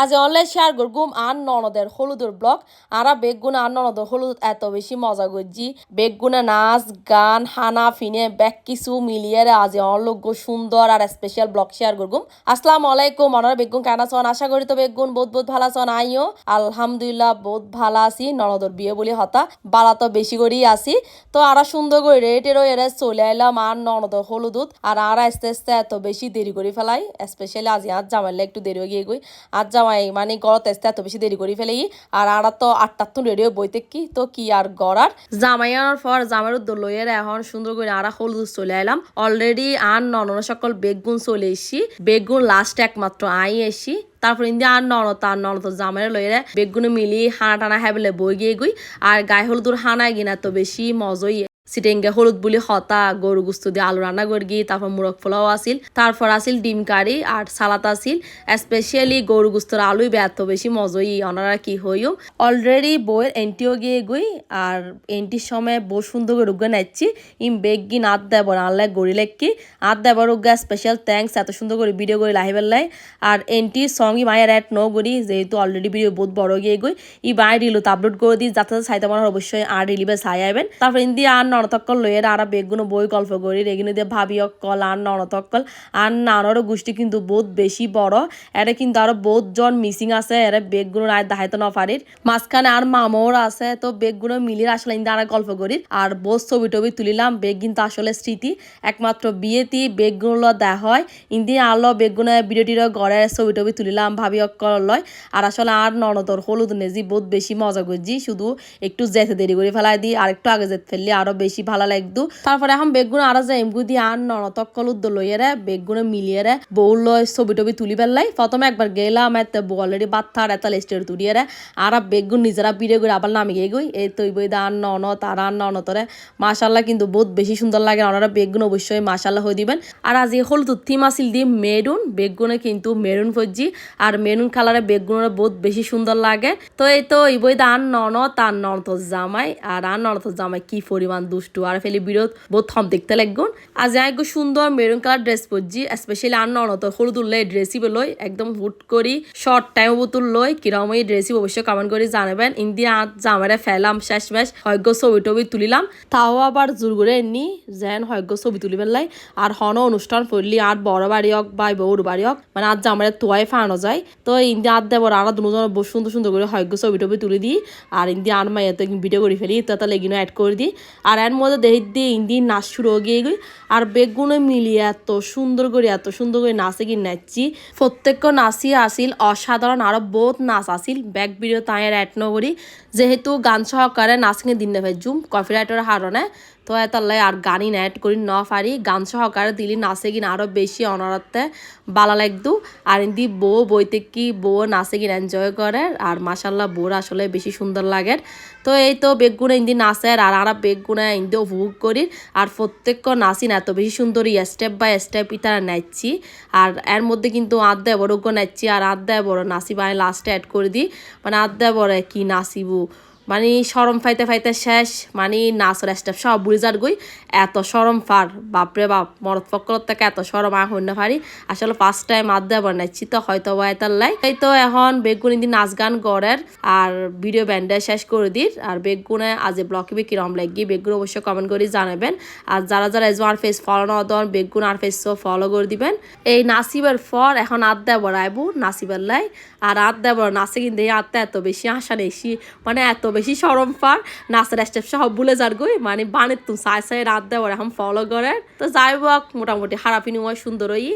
আজ online share করগুম আর ননদের হলুদের ব্লগ আরা বেগুনে আর ননদের হলুদ এত বেশি মজা করছি। বেগুনে নাচ, গান, হানা, ফিনে ব্যাক কিছু মিলিয়ে আজ অনলোক সুন্দর আর স্পেশাল ব্লগ শেয়ার করগুম আসসালামু আলাইকুম অনার বেগুন কেন আছেন? আশা করি তো বেগুন বহুত বহুত ভালো আছেন। আইও আলহামদুলিল্লাহ বহুত ভালো আছি, ননদর বিয়ে বলি হতা। বালা তো বেশি করেই আছি। তো আরা সুন্দর করে রেটেরও এরা চলে আইলাম আর ননদর হলুদুত আর আরা আস্তে আস্তে এত বেশি দেরি করে ফেলাই স্পেশালি আজ আজ জামাইলে একটু দেরি হয়ে গিয়ে গই। আজ জামাই মানে গড়ত আসতে এত বেশি দেরি করে ফেলেই। আর আরা তো আটটার তো রেডিও বইতে কি, তো কি আর গড়ার? জামাই আনার পর জামাইয়ের উদ্যোগ লইয়ের এখন সুন্দর করে আরা হলুদ চলে এলাম অলরেডি আর ননন সকল বেগুন চলে এসি বেগুন লাস্ট একমাত্র আই এসি তারপর ইন্দি আর ননত আর ননত জামের লইরে বেগুনে মিলি হানা টানা হ্যাবেলে বই গিয়ে গুই। আর গায়ে হলুদুর হানায় গিনা তো বেশি মজই সিটেঙ্গে হলুদ বুলি হতা গরু গুস্ত দিয়ে আলু রান্না করগি তারপর মুরগ পোলাও আসিল তারপর আসিল ডিম কারি আর সালাত আসিল স্পেশালি গরু গুস্তর আলুই এত বেশি মজই ওনারা কি হইও অলরেডি বইয়ের এন্টিও গিয়ে গুই আর এন্টির সময় বউ সুন্দর করে রুগে নাচ্ছি ইম বেগ গিন আত দেবর আনলে গড়ি লেখকি আত দেবর রুগা স্পেশাল থ্যাংকস এত সুন্দর করে ভিডিও করে লাহি বেলাই আর এন্টি সং ই মায়ের অ্যাড নো করি যেহেতু অলরেডি ভিডিও বহুত বড় গিয়ে গই ই বাই দিলো আপলোড করে দিই যাতে সাইতে আমার অবশ্যই আর রিলিভে সাই আইবেন তারপর ইন্দি আর নরতক্কল লইয়ের আর বেগুনো বই গল্প করি। এগুলো দিয়ে ভাবি অক্কল আর নরতক্কল আর নানরও গোষ্ঠী কিন্তু বহুত বেশি বড়। এটা কিন্তু আরও বহুত জন মিসিং আছে, এরা বেগুনো আর দেখাইতে ন পারির মাঝখানে আর মামোর আছে, তো বেগুনো মিলিয়ে আসলে ইন্দা আর গল্প করি। আর বহুত ছবি টবি তুলিলাম, বেগ কিন্তু আসলে স্মৃতি। একমাত্র বিয়েতি বেগুলো দেওয়া হয়। ইন্দি আলো বেগুনে ভিডিওটির ঘরে ছবি টবি তুলিলাম ভাবি অক্কল লয়। আর আসলে আর ননদর হলুদ নেজি বহুত বেশি মজা করছি শুধু একটু যেতে দেরি করে ফেলাই দিই আর একটু আগে যেতে ফেললে আরও বেশি ভালো লাগতো। তারপরে এখন বেগুন আরও যে এমগু দিয়ে আর ননতক্কল উদ্দ লইয়ে বেগুনে মিলিয়ে রে বউ লয় ছবি টবি তুলি পেলাই প্রথমে একবার গেলাম, এত অলরেডি বাত্তার এত লেস্টের তুলিয়ে রে আর বেগুন নিজেরা ভিডিও করে আবার নামি গিয়ে গই। এই তৈ বই দা আর নন তারা আর ননতরে মাশাল্লাহ কিন্তু বহুত বেশি সুন্দর লাগে। ওনারা বেগুন অবশ্যই মাশাল্লাহ হয়ে দিবেন। আর আজ এই হলুদ থিম আসিল দিয়ে মেরুন। বেগুনে কিন্তু মেরুন ফজি আর মেরুন কালারে বেগুনের বহুত বেশি সুন্দর লাগে। তো এই তো এই বই দা আর নন তার ননত জামাই। আর আর ননত জামাই কি পরিমাণ দুষ্টু, আর ফেলি বিরোধ বহুত থম দেখতে লাগুন আজ একটু সুন্দর মেরুন কালার ড্রেস পরছি স্পেশালি আর ননত হলুদ উল্লে ড্রেসই লই একদম হুট করি শর্ট টাইম বুতুল লই কিরম এই ড্রেসই অবশ্যই কমেন্ট করে জানাবেন। ইন্দি আজ জামারে ফেলাম শেষ ম্যাশ হয়গ্য ছবি টবি তুলিলাম, তাও আবার জোর করে এমনি যেন হয়গ্য ছবি তুলি পেলাই আর হন অনুষ্ঠান পড়লি, আর বড় বাড়ি হোক বা বউর বাড়ি হোক মানে আজ জামারে তোয়াই ফানো যায়। তো ইন্দি আদ দেবর আর দুজন সুন্দর সুন্দর করে হয়গ্য ছবি টবি তুলি দিই, আর ইন্দি আর মাইয়া ভিডিও করে ফেলি, তো তাহলে এগুলো অ্যাড করে দিই। আর এর মধ্যে দেখি দিয়ে ইন্দি নাচ শুরু হয়ে গিয়ে গই আর বেগুনে মিলিয়ে এত সুন্দর করে, এত সুন্দর করে নাচে কি নাচছি। প্রত্যেক নাচই আসিল, অসাধারণ আরও বহুত নাচ আসিল। ব্যাক ভিডিও তাই অ্যাড নকরি যেহেতু গান সহকারে নাচকে দিন নেবে জুম কপিরাইটের হারণে তো এতাল্লাই আর গানি অ্যাড করি, ন পারি গান সহকারে দিলি নাচে কিনা আরও বেশি অনারতে বালা লাগদু। আর ইন্দি বউ বইতে কি বউ নাচে কিনা এনজয় করে। আর মাসাল্লাহ বউর আসলে বেশি সুন্দর লাগে। তো এই তো বেগুনে ইন্দি নাচে আর আরা বেগুনে ইন্দি উপভোগ করি। আর প্রত্যেক নাচি না এত বেশি সুন্দর স্টেপ বাই স্টেপ ইতারা নাচছি। আর এর মধ্যে কিন্তু আধ বড় নাচছি। আর আধ বড় নাচি মানে লাস্টে অ্যাড করে দিই। মানে আধ বড় কি নাচিবু? মানে সরম ফাইতে ফাইতে শেষ মানে নাচর স্টেপ সব বুড়ি যার গই, এত সরম ফার, বাপরে বাপ মরত ফকর থেকে এত সরম আর হইনা পারি আসলে ফার্স্ট টাইম আড্ডা বানাইছি তো হয়তো এটার লাই। এই তো এখন বেগুনি দিন নাচ গান করার আর ভিডিও ব্যান্ডে শেষ করে দির, আর বেগুনে আজ ব্লগে কিরম লাগি, বেগুন অবশ্যই কমেন্ট করে জানাবেন। আর যারা যারা এজো আর ফেস ফলো না দেন, বেগুন আর ফেস ফলো করে দিবেন। এই নাসিবের পর এখন আর আড্ডা বড়াইবো নাসিবের লাই। আর আড্ডা বড় নাচে কিন্তু এই আড্ডা এত বেশি আশা নেছি মানে এত বেশি সরম পার নাচের স্টেপ সব ভুলে যার গই। মানে বানের তুমি সাই সাই রাত দেওয়ার এখন ফলো করে তো যাই হোক, মোটামুটি হারাপিনি সুন্দরই।